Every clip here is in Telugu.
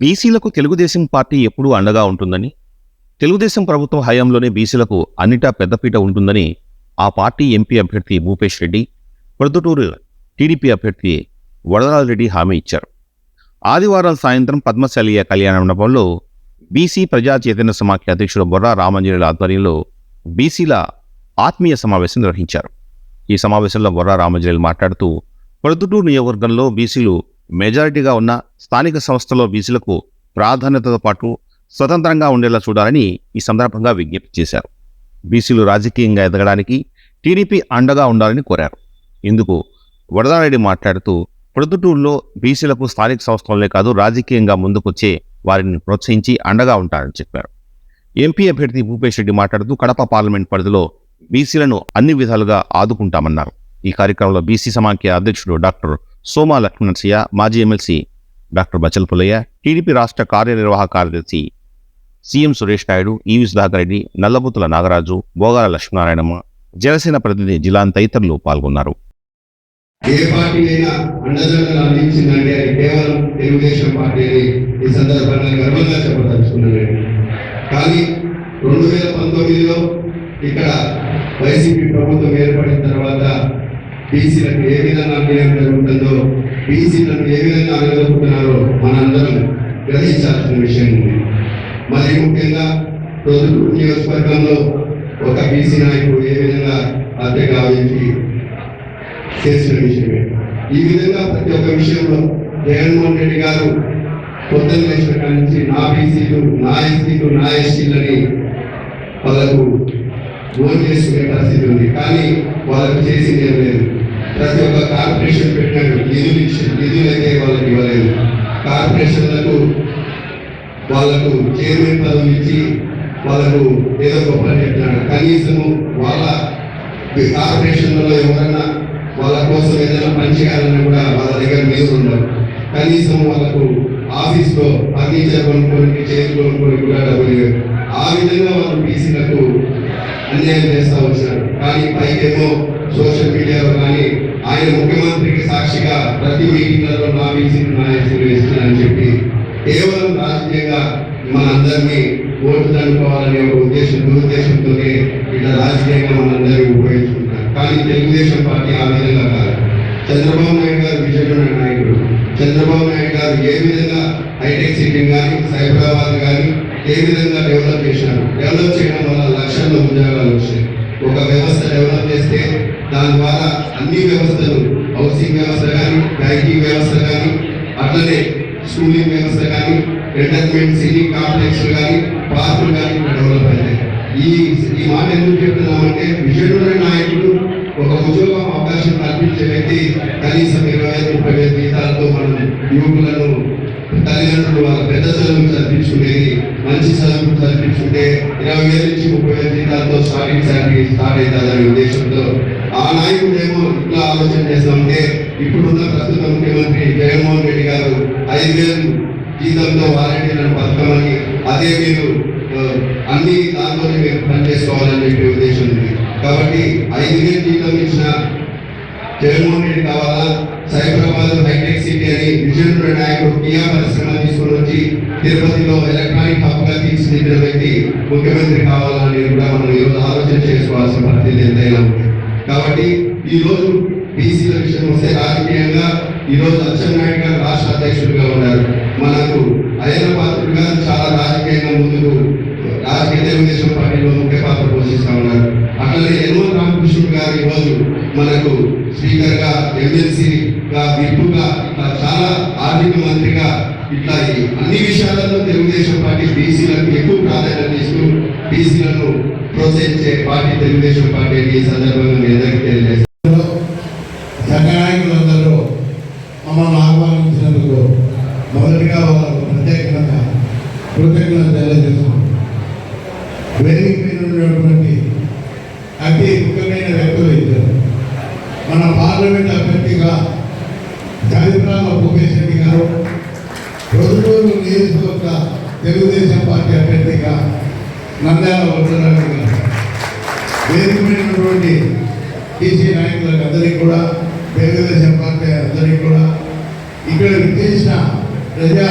బీసీలకు తెలుగుదేశం పార్టీ ఎప్పుడూ అండగా ఉంటుందని తెలుగుదేశం ప్రభుత్వం హయాంలోనే బీసీలకు అన్నిటా పెద్దపీట ఉంటుందని ఆ పార్టీ ఎంపీ అభ్యర్థి భూపేష్ రెడ్డి ప్రొద్దుటూరు టీడీపీ అభ్యర్థి వరదరాజరెడ్డి హామీ ఇచ్చారు. ఆదివారం సాయంత్రం పద్మశాలియ కళ్యాణ మండపంలో బీసీ ప్రజా చైతన్య సమాఖ్య అధ్యక్షుడు బొర్రా రామంజనుల ఆధ్వర్యంలో బీసీల ఆత్మీయ సమావేశం నిర్వహించారు. ఈ సమావేశంలో బొర్రా రామంజనులు మాట్లాడుతూ ప్రొద్దుటూరు నియోజకవర్గంలో బీసీలు మెజారిటీగా ఉన్న స్థానిక సంస్థలో బీసీలకు ప్రాధాన్యతతో పాటు స్వతంత్రంగా ఉండేలా చూడాలని ఈ సందర్భంగా విజ్ఞప్తి చేశారు. బీసీలు రాజకీయంగా ఎదగడానికి టీడీపీ అండగా ఉండాలని కోరారు. ఇందుకు వరదారెడ్డి మాట్లాడుతూ ప్రొద్దుటూరులో బీసీలకు స్థానిక సంస్థలనే కాదు రాజకీయంగా ముందుకొచ్చే వారిని ప్రోత్సహించి అండగా ఉంటారని చెప్పారు. ఎంపీ అభ్యర్థి భూపేష్ రెడ్డి మాట్లాడుతూ కడప పార్లమెంట్ పరిధిలో బీసీలను అన్ని విధాలుగా ఆదుకుంటామన్నారు. ఈ కార్యక్రమంలో బీసీ సమాఖ్య అధ్యక్షుడు డాక్టర్ సోమా లక్ష్మణసియ మాజీ MLC doctor Bachal Pullaiah TDP రాష్ట్ర కార్యనిర్వాహక కార్యదర్శి సీఎం సురేష్ నాయుడు ఈవి సుధాకర్ రెడ్డి నల్లబుతుల నాగరాజు బోగాల లక్ష్మీనారాయణమ్మ జనసేన ప్రతినిధి జిలాన్ తదితరులు పాల్గొన్నారు. ఏ పార్టీ అయినా అండదండలు అందించిందంటే అది కేవలం తెలుగుదేశం పార్టీ అని ఈ సందర్భంగా గర్వంగా చెప్పదలుచుకున్నానండి కానీ రెండు వేల పంతొమ్మిదిలో ఇక్కడ వైసీపీ ప్రభుత్వం ఏర్పడిన తర్వాత బీసీలకు ఏ విధంగా అన్యాయం జరుగుతుందో బీసీలకు ఏ విధంగా అనగలుగుతున్నారో మనందరం గ్రహించాల్సిన విషయం ఉంది మరి ముఖ్యంగా ప్రొద్దుటూరు నియోజకవర్గంలో ఒక బీసీ నాయకుడు ఏ విధంగా హత్య కావించి చేసిన విషయమే. ఈ విధంగా ప్రతి ఒక్క విషయంలో జగన్మోహన్ రెడ్డి గారు కొత్త లేచిన కాడి నుంచి నా బీసీలు నా ఎస్సీలు నా ఎస్టీలని వాళ్ళకు ఓన్ చేసుకునే పరిస్థితి ఉంది. కానీ వాళ్ళకు చేసింది ఏం లేదు. ప్రతి ఒక్క కార్పొరేషన్ పెట్టాడు నిధులు ఇచ్చి నిధులు అయితే వాళ్ళకి ఇవ్వలేదు. కార్పొరేషన్లకు వాళ్ళకు చైర్మన్ పదవులు ఇచ్చి వాళ్ళకు ఏదో గొప్ప చెప్తున్నాడు కనీసము వాళ్ళ కార్పొరేషన్లలో ఎవరన్నా వాళ్ళ కోసం ఏదైనా పని చేయాలని కూడా వాళ్ళ దగ్గర నిధులు ఉండవు. కనీసం వాళ్ళకు ఆఫీస్లో ఫర్నిచర్ కొనుక్కోనికి చైర్ కొనుక్కోనికి కూడా డబ్బులు లేవు. ఆ విధంగా వాళ్ళు బీసీలకు అన్యాయం చేస్తూ వచ్చారు. కానీ పైకేమో సోషల్ మీడియాలో కానీ ఆయన ముఖ్యమంత్రికి సాక్షిగా ప్రతి మీటింగ్లలో నా బీసీలు నా ఎస్సీలు చెప్పి కేవలం రాజకీయంగా మనందరినీ ఓట్లు అనుకోవాలనే ఒక ఉద్దేశం దురుద్దేశంతోనే ఇట్లా రాజకీయంగా మనందరినీ ఉపయోగించుకుంటారు కానీ తెలుగుదేశం పార్టీ ఆ విధంగా కాదు. చంద్రబాబు నాయుడు గారు విజయమైన నాయకుడు. చంద్రబాబు నాయుడు గారు ఏ విధంగా హైటెక్ సిటీ కానీ సైబరాబాద్ కానీ ఏ విధంగా డెవలప్ చేశారు డెవలప్ చేయడం వల్ల లక్షల్లో ఉద్యోగాలు వచ్చాయి ఒక వ్యవస్థ డెవలప్ చేస్తే దాని ద్వారా అన్ని వ్యవస్థలు హౌసింగ్ వ్యవస్థ కానీ బ్యాంకింగ్ వ్యవస్థ కానీ అట్లనే స్కూలింగ్ వ్యవస్థ కానీ ఎంటర్టైన్మెంట్ సిటీ కాంప్లెక్స్ కానీ పార్కులు కానీ డెవలప్ అవుతాయి. ఈ ఈ మాట ఎందుకు చెప్తున్నామంటే విజయనగర నాయకుడు ఒక ఉద్యోగం అవకాశం కల్పించే వ్యక్తి కనీసం ఇరవై ఐదు ముప్పై వేల జీతాలతో మనం యువకులను తల్లిదండ్రులు వాళ్ళ పెద్ద చదువులు చదివించుకునేది మంచి చదువులు చదివించుకుంటే ఇరవై వేల నుంచి ముప్పై వేల జీతాలతో సాధించడానికి స్టార్ట్ అవుతుందనే ఉద్దేశంతో ఆ నాయకుడు ఏమో ఇట్లా ఆలోచన చేస్తామంటే ఇప్పుడున్న ప్రస్తుత ముఖ్యమంత్రి జగన్మోహన్ రెడ్డి గారు ఐదు వేలు జీతంతో వాలంటీర్లను పథకమని అదే మీరు అన్ని దాంతోనే మీరు పనిచేసుకోవాలని చెప్పే ఉద్దేశం ఉంది. కాబట్టి ఐదు వేలు జీతం ఇచ్చిన జగన్మోహన్ రెడ్డి కావాలా? సైబరాబాద్ హైటెక్ సిటీ అని విజయనగర నాయకుడు కియా పరిశ్రమ తీసుకుని వచ్చి తిరుపతిలో ఎలక్ట్రానిక్ హబ్గా తీర్చిదిద్దిన వ్యక్తి ముఖ్యమంత్రి కావాలని కూడా మనం ఈరోజు ఆలోచన చేసుకోవాల్సిన పరిస్థితి ఎంతైనా ఉంది. కాబట్టి ఈ రోజు బీసీల విషయం వస్తే రాజకీయంగా ఈరోజు అచ్చెన్నాయుడు గారు రాష్ట్ర అధ్యక్షుడిగా ఉన్నారు. మనకు అయ్యన పాత్రుడు గారు చాలా రాజకీయంగా ముందుకు రాజకీయ తెలుగుదేశం పార్టీలో ముఖ్య పాత్ర పోషిస్తా ఉన్నారు. అట్లనే యనమల రామకృష్ణుడు గారు ఈరోజు మనకు స్పీకర్గా ఎమ్మెల్సీగా విప్పుగా ఇట్లా చాలా ఆర్థిక మంత్రిగా ఇట్లా అన్ని విషయాలలో తెలుగుదేశం పార్టీ బీసీలకు ఎక్కువ ప్రాధాన్యత ఇస్తూ బీసీలను ప్రోత్సహించే పార్టీ తెలుగుదేశం పార్టీ అని ఈ సందర్భంగా మీ అందరికీ తెలియజేస్తాను సంఘ నాయకులందరూ మమ్మల్ని ఆహ్వానించినందుకు మొదటిగా వాళ్ళకు ప్రత్యేకంగా కృతజ్ఞత తెలియజేస్తున్నాం. వేదిక మీద ఉన్నటువంటి అతి ముఖ్యమైన వ్యక్తులు ఇద్దరు. మన పార్లమెంట్ అభ్యర్థిగా చరిత్రాల భూపేష్ రెడ్డి గారు ప్రొద్దుటూరు నియోజకవర్గ తెలుగుదేశం పార్టీ అభ్యర్థిగా నంద్యాల వరదరాజు గారు వేదికమైనటువంటి టీసీ నాయకులకు అందరికీ కూడా తెలుగుదేశం పార్టీ అందరికీ కూడా ఇక్కడ విచ్చేసిన ప్రజా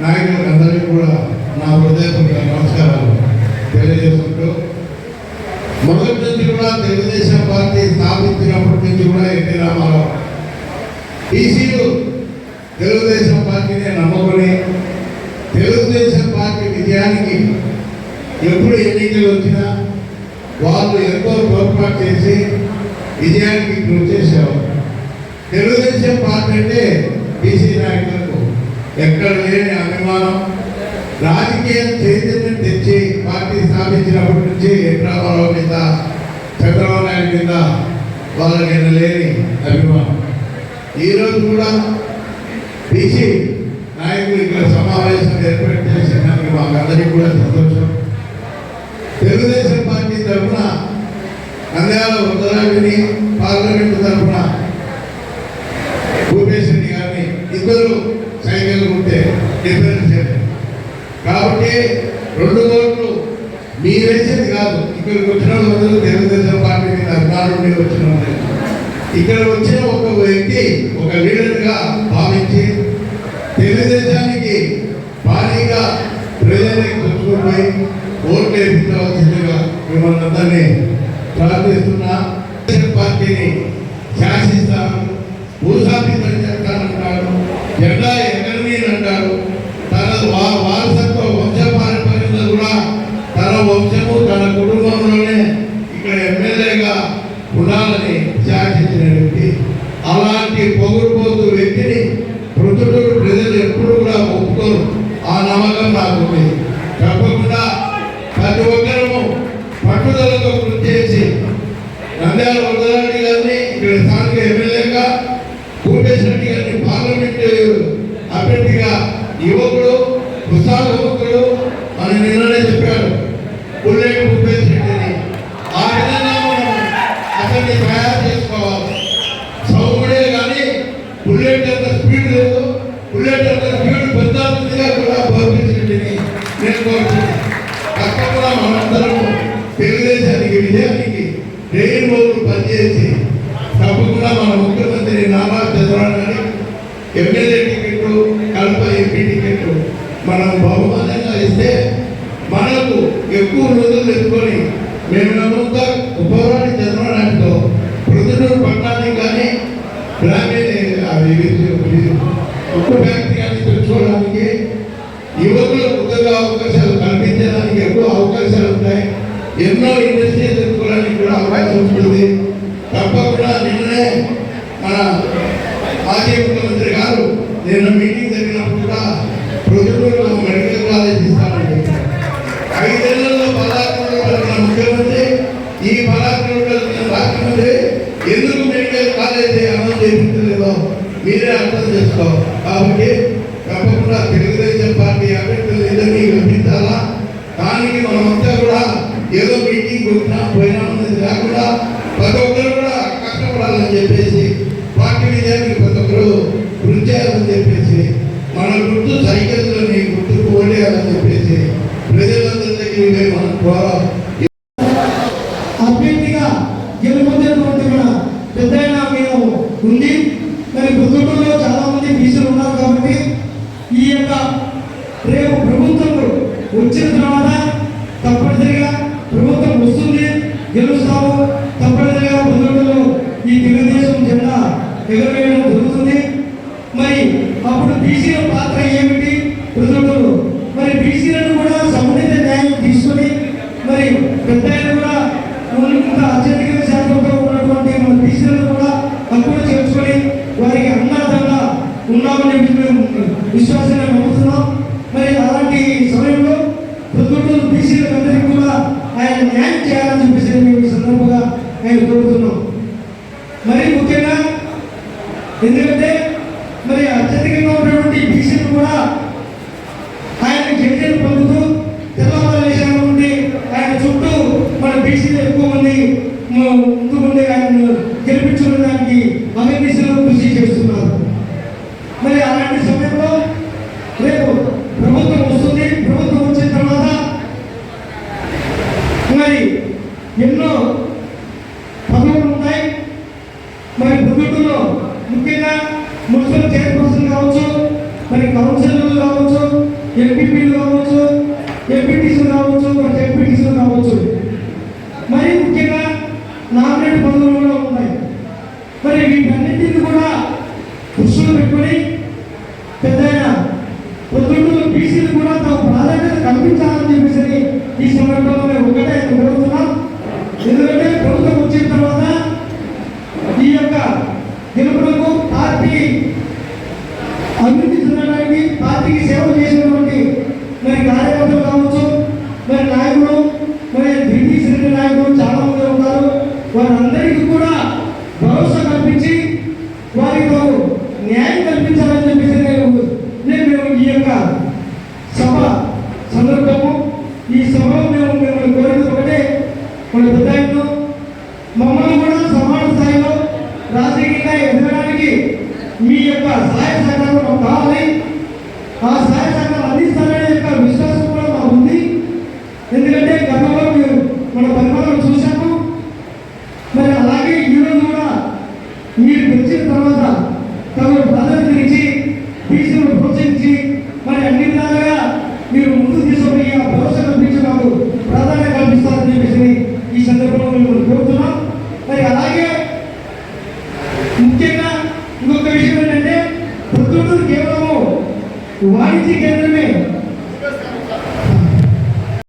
నాయకులకు అందరికీ కూడా నా హృదయపూర్వక నమస్కారాలు తెలియజేసుకుంటూ మొదటి నుంచి కూడా తెలుగుదేశం పార్టీ స్థాపించినప్పటి నుంచి కూడా ఎన్టీ రామారావు. బీసీలు తెలుగుదేశం పార్టీని నమ్ముకొని తెలుగుదేశం పార్టీ విజయానికి ఎప్పుడు ఎన్నికలు వచ్చినా వాళ్ళు ఎంతో తోడ్పాటు చేసి విజయానికి కృషి చేసేవారు. తెలుగుదేశం పార్టీ అంటే బీసీ నాయకులకు ఎక్కడ లేని అభిమానం. రాజకీయ చైతన్యం తెచ్చి పార్టీ స్థాపించినప్పటి నుంచి ఎన్రామారావు మీద చంద్రబాబు నాయుడు కింద వాళ్ళకి లేని అభిమానం. ఈరోజు కూడా బీసీ నాయకులు ఇక్కడ సమావేశం ఏర్పాటు చేసినందుకు మాకందరికీ కూడా సంతోషం. తెలుగుదేశం పార్టీ తరఫున నంద్యాల ఉత్తరాఖండ్ని పార్లమెంటు తరఫున భూపేశ్ రెడ్డి గారిని ఇద్దరు సైకిల్ ఉంటే డిఫరెన్స్ ఏంటి? కాబట్టి రెండు ఓట్లు మీరేసేది కాదు. ఇక్కడ వచ్చిన వాళ్ళందరూ తెలుగుదేశం పార్టీ మీద అభిమానం వచ్చిన ఇక్కడ వచ్చే ఒక వ్యక్తి ఒక లీడర్గా భావించి తెలుగుదేశానికి భారీగా ప్రజలకు తెచ్చుకొని ఓట్లు వేయించవలసిందిగా మిమ్మల్ని అందరినీ ప్రార్థిస్తున్నా. పార్టీని శాసిస్తాను. భూసాపితం నమ్మకం ఉంది తప్పకుండా ప్రతి ఒక్కరము పట్టుదలతో కృషి చేసి నంద్యాల వరదరారెడ్డి గారిని ఇక్కడ స్థానిక ఎమ్మెల్యేగా భూపేశ్ రెడ్డి గారిని పార్లమెంట్ అభ్యర్థిగా యువకుడు ఉత్సాహ యువకుడు అని నిన్ననే చెప్పాడు. పుల్లేటి భూపేశ్ రెడ్డిని ఆ విధంగా మనం అతన్ని తయారు చేసుకోవాలి. సౌకుడే కానీ బుల్లెట్ అంత స్పీడ్ లేదు. బుల్లెట్ అంత స్పీడ్ పెద్దాగా కూడా భూపేశ్ నేను కోరుతున్నాను తప్పకుండా మనందరం తెలుగుదేశానికి విజయానికి రెయిన్ బోర్డు పనిచేసి తప్పకుండా మన ముఖ్యమంత్రి Nama Chandrababu Naidu MLA ticket Kadapa MP ticket మనం బహుమానంగా ఇస్తే మనకు ఎక్కువ రోజులు ఎత్తుకొని మేము నమ్ముతా ఉపరాణి చంద్రబాబు నాయుడుతో ప్రొద్దుటూరు పట్టణానికి కానీ గ్రామీణ ఉద్యోగ అవకాశాలు కల్పించడానికి ఎక్కువ అవకాశాలు ఉంటాయి. ఎన్నో ఇండస్ట్రీస్ ఎదుర్కోవడానికి కూడా అవకాశం ఉంటుంది. తప్పకుండా నిన్ననే మన మాజీ ముఖ్యమంత్రి గారు నిన్న మీటింగ్ జరిగినప్పుడు కూడా ప్రొద్దుటూరులో మెడికల్ కాలేజ్ ఇస్తామని చెప్పారు. ఐదేళ్ళలో పదహారు కలిగిన ముఖ్యమంత్రి ఈ పదహారు కలిగిన రాష్ట్రమంత్రి ఎందుకు మెడికల్ కాలేజీ అమలు చేయించలేదో మీరే అర్థం చేసుకో కాబట్టి తెలుగుదేశం పార్టీ అభ్యర్థులు లేదని గెలిపించాలా దానికి మనమంతా కూడా ఏదో మీటింగ్ వచ్చినా పోయినా ఉన్నది కాకుండా ప్రతి ఒక్కరు కూడా కష్టపడాలని చెప్పేసి పార్టీ విజయానికి ప్రతి ఒక్కరు కృషి చేయాలని చెప్పేసి మన గుర్తు సైకిల్లోని గుర్తుకు ఓడేయాలని చెప్పేసి ప్రజలందరి దగ్గరికి మనం కోరాలి అభ్యర్థిగా గెలుపొందినటువంటి మన పెద్దయిన మేము ఉంది. మరి పుత్తూరులో చాలా మంది బీసీలు ఉన్నారు కాబట్టి ఈ యొక్క రేపు ప్రభుత్వంలో వచ్చిన తర్వాత తప్పనిసరిగా ప్రభుత్వం వస్తుంది గెలుస్తాము. తప్పనిసరిగా పుత్తూరులో ఈ తెలుగుదేశం జెండా ఎగరవేయడం ఎందుకంటే మన ఉదయంలో మమ్మల్ని కూడా సమాన స్థాయిలో రాజకీయంగా ఎదగడానికి మీ యొక్క సహాయ సహకారం కావాలి. ఆ సహాయ